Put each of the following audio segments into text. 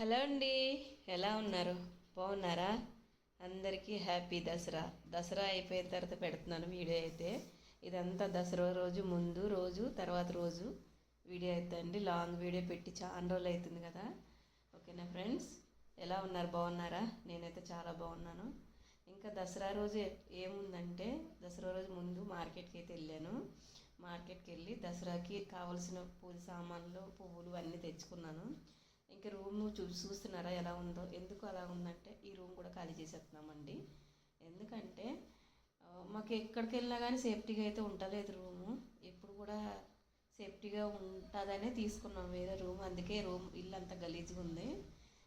Hello అండి ఎలా ఉన్నారు? బాగున్నారా? అందరికీ హ్యాపీ దసరా. దసరా అయిపోయిన తర్వాత పెడుతున్నాను వీడియో అయితే. ఇదంతా దసరా రోజు ముందు రోజు తర్వాత రోజు వీడియో అవుతుంది అండి. లాంగ్ వీడియో పెట్టి చాలా రోజులు అవుతుంది కదా. ఓకేనా ఫ్రెండ్స్? ఎలా ఉన్నారు? బాగున్నారా? నేనైతే చాలా బాగున్నాను. ఇంకా దసరా రోజు ఏముందంటే దసరా రోజు ముందు మార్కెట్కి అయితే వెళ్ళాను. మార్కెట్కి వెళ్ళి దసరాకి కావలసిన పూజ సామాన్లు పువ్వులు అన్నీ తెచ్చుకున్నాను. ఇంకా రూమ్ చూ చూస్తున్నారా ఎలా ఉందో ఎందుకు అలా ఉందంటే ఈ రూమ్ కూడా ఖాళీ చేసేస్తున్నామండి. ఎందుకంటే మాకు ఎక్కడికి వెళ్ళినా కానీ సేఫ్టీగా అయితే ఉండలేదు రూము. ఎప్పుడు కూడా సేఫ్టీగా ఉంటుందనే తీసుకున్నాం. వేరే రూమ్ అందుకే రూమ్ ఇల్లు అంత గలీజ్గా ఉంది.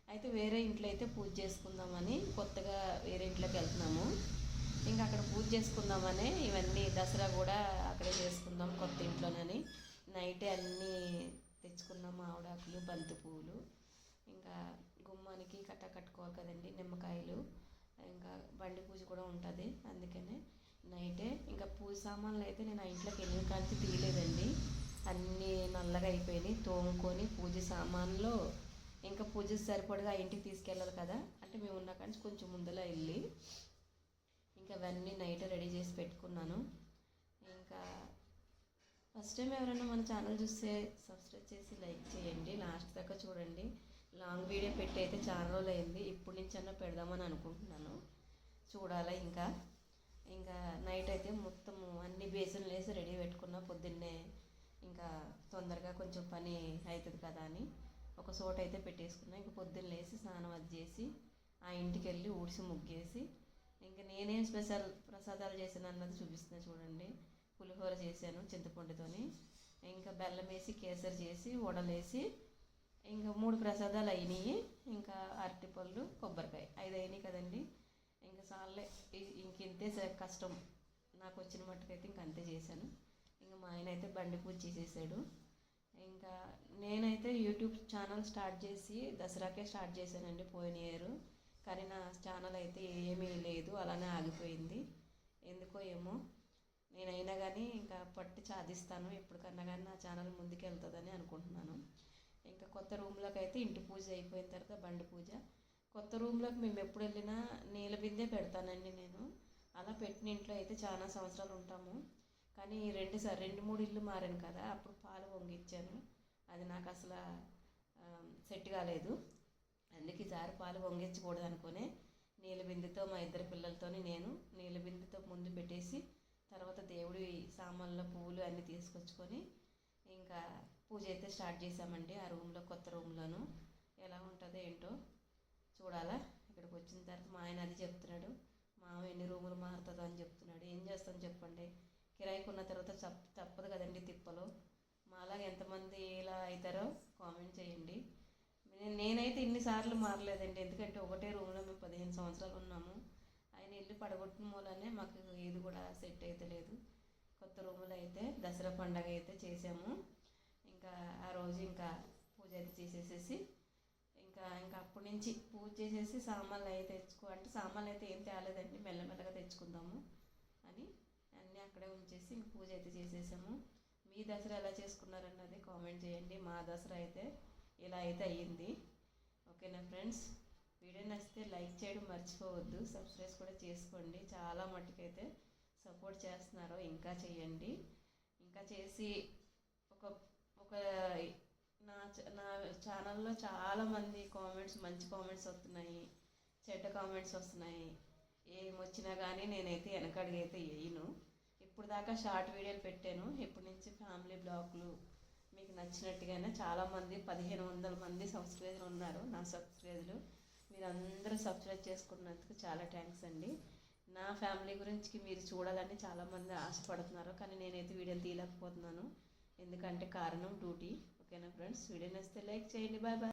అయితే వేరే ఇంట్లో అయితే పూజ చేసుకుందామని కొత్తగా వేరే ఇంట్లోకి వెళ్తున్నాము. ఇంకా అక్కడ పూజ చేసుకుందామని ఇవన్నీ దసరా కూడా అక్కడే చేసుకుందాం కొత్త ఇంట్లోనని. నైటే అన్నీ తెచ్చుకున్నాం ఆవిడాకులు బంతి పువ్వులు ఇంకా గుమ్మానికి కట్ట కట్టుకోవాలి కదండి నిమ్మకాయలు ఇంకా బండి పూజ కూడా ఉంటుంది అందుకనే నైటే. ఇంకా పూజ సామాన్లు అయితే నేను ఆ ఇంట్లోకి వెళ్ళిన కానీ తీయలేదండి. అన్నీ నల్లగా అయిపోయినాయి తోముకొని పూజ సామాన్లు ఇంకా పూజ సరిపడగా ఆ ఇంటికి తీసుకెళ్ళాలి కదా అంటే మేము ఉన్న కానీ కొంచెం ముందులో వెళ్ళి ఇంకా అవన్నీ నైట్ రెడీ చేసి పెట్టుకున్నాను. ఇంకా ఫస్ట్ టైం ఎవరైనా మన ఛానల్ చూస్తే సబ్స్క్రైబ్ చేసి లైక్ చేయండి లాస్ట్ దాకా చూడండి. లాంగ్ వీడియో పెట్టి అయితే చాలా రోజులు అయింది. ఇప్పటి నుంచి అన్న పెడదామని అనుకుంటున్నాను. చూడాలా ఇంకా? ఇంకా నైట్ అయితే మొత్తం అన్ని బేసిన్లు వేసి రెడీ పెట్టుకున్నా. పొద్దున్నే ఇంకా తొందరగా కొంచెం పని అవుతుంది కదా అని ఒక చోట అయితే పెట్టేసుకున్నా. ఇంకా పొద్దున్న లేసి స్నానం అది చేసి ఆ ఇంటికి వెళ్ళి ఊడ్చి ముగ్గేసి ఇంకా నేనేం స్పెషల్ ప్రసాదాలు చేసాను అన్నది చూపిస్తున్నా చూడండి. పులిహోర చేశాను చింతపండుతోని. ఇంకా బెల్లం వేసి కేసరి చేసి వడలేసి ఇంకా మూడు ప్రసాదాలు అయినాయి. ఇంకా అరటిపళ్ళు కొబ్బరికాయ. ఐదు అయినాయి కదండి. ఇంకా సార్లే ఇంక ఇంతే కష్టం. నాకు వచ్చిన మట్టుకైతే ఇంక అంతే చేశాను. ఇంకా మా ఆయన అయితే బండి పూజ చేసేసాడు. ఇంకా నేనైతే యూట్యూబ్ ఛానల్ స్టార్ట్ చేసి దసరాకే స్టార్ట్ చేశానండి పోయిన ఇయర్. కానీ నా ఛానల్ అయితే ఏమీ లేదు. అలానే ఆగిపోయింది. ఎందుకో ఏమో. నేనైనా కానీ ఇంకా పట్టి సాధిస్తాను ఎప్పటికన్నా కానీ నా ఛానల్ ముందుకు వెళ్తుందని అనుకుంటున్నాను. ఇంకా కొత్త రూమ్లోకి అయితే ఇంటి పూజ అయిపోయిన తర్వాత బండి పూజ. కొత్త రూమ్లోకి మేము ఎప్పుడు వెళ్ళినా నీళ్ళ బిందే పెడతానండి నేను. అలా పెట్టిన ఇంట్లో అయితే చాలా సంవత్సరాలు ఉంటాము. కానీ రెండు సార్ రెండు మూడు ఇల్లు మారాను కదా అప్పుడు పాలు వంగిచ్చాను అది నాకు అసలు సెట్ కాలేదు. అందుకే ఈసారి పాలు వంగించకూడదు అనుకునే నీళ్ళ బిందెతో మా ఇద్దరు పిల్లలతోని నేను నీళ్ళ బిందెతో ముందు పెట్టేసి తర్వాత దేవుడి సామాన్ల పువ్వులు అన్నీ తీసుకొచ్చుకొని ఇంకా పూజ అయితే స్టార్ట్ చేసామండి ఆ రూమ్లో కొత్త రూమ్లోను. ఎలా ఉంటుందో ఏంటో చూడాలా? ఇక్కడికి వచ్చిన తర్వాత మా ఆయన అది చెప్తున్నాడు. మామ ఎన్ని రూములు మారుతుందో అని చెప్తున్నాడు. ఏం చేస్తాం చెప్పండి. కిరాయికి ఉన్న తర్వాత తప్పదు కదండి తిప్పలు. మాలాగా ఎంతమంది ఎలా అవుతారో కామెంట్ చేయండి. నేనైతే ఇన్నిసార్లు మారలేదండి. ఎందుకంటే ఒకటే రూమ్లో మేము పదిహేను సంవత్సరాలు ఉన్నాము. ఇల్లు పడగొట్టిన మూలనే మాకు ఏది కూడా సెట్ అయితే లేదు. కొత్త రూములు అయితే దసరా పండగ అయితే చేసాము. ఇంకా ఆ రోజు ఇంకా పూజ అయితే చేసేసేసి ఇంకా ఇంకా అప్పటి నుంచి పూజ చేసేసి సామాన్లు అయితే తెచ్చుకో అంటే సామాన్లు అయితే ఏం తేలేదండి మెల్లమెల్లగా తెచ్చుకుందాము అని అన్నీ అక్కడే ఉంచేసి ఇంక పూజ అయితే చేసేసాము. మీ దసరా ఎలా చేసుకున్నారన్నది కామెంట్ చేయండి. మా దసరా అయితే ఇలా అయితే అయ్యింది. ఓకేనా ఫ్రెండ్స్? వీడియో నచ్చితే లైక్ చేయడం మర్చిపోవద్దు సబ్స్క్రైబ్ కూడా చేసుకోండి. చాలా మట్టుకైతే సపోర్ట్ చేస్తున్నారు ఇంకా చేయండి. ఇంకా చేసి ఒక ఒక నా నా ఛానల్లో చాలామంది కామెంట్స్ మంచి కామెంట్స్ వస్తున్నాయి చెడ్డ కామెంట్స్ వస్తున్నాయి. ఏమొచ్చినా కానీ నేనైతే వెనకడిగైతే వేయను. ఇప్పుడు దాకా షార్ట్ వీడియోలు పెట్టాను. ఇప్పటి నుంచి ఫ్యామిలీ బ్లాగ్లు మీకు నచ్చినట్టుగానే చాలామంది పదిహేను వందల మంది సబ్స్క్రైబర్లు ఉన్నారు నా సబ్స్క్రైబర్లు. మీరందరూ సబ్స్క్రైబ్ చేసుకున్నందుకు చాలా థ్యాంక్స్ అండి. నా ఫ్యామిలీ గురించి మీరు చూడాలని చాలామంది ఆశపడుతున్నారు కానీ నేనైతే వీడియోలు తీయలేకపోతున్నాను. ఎందుకంటే కారణం డ్యూటీ ఓకేనా ఫ్రెండ్స్ వీడియో నచ్చితే లైక్ చేయండి. Bye bye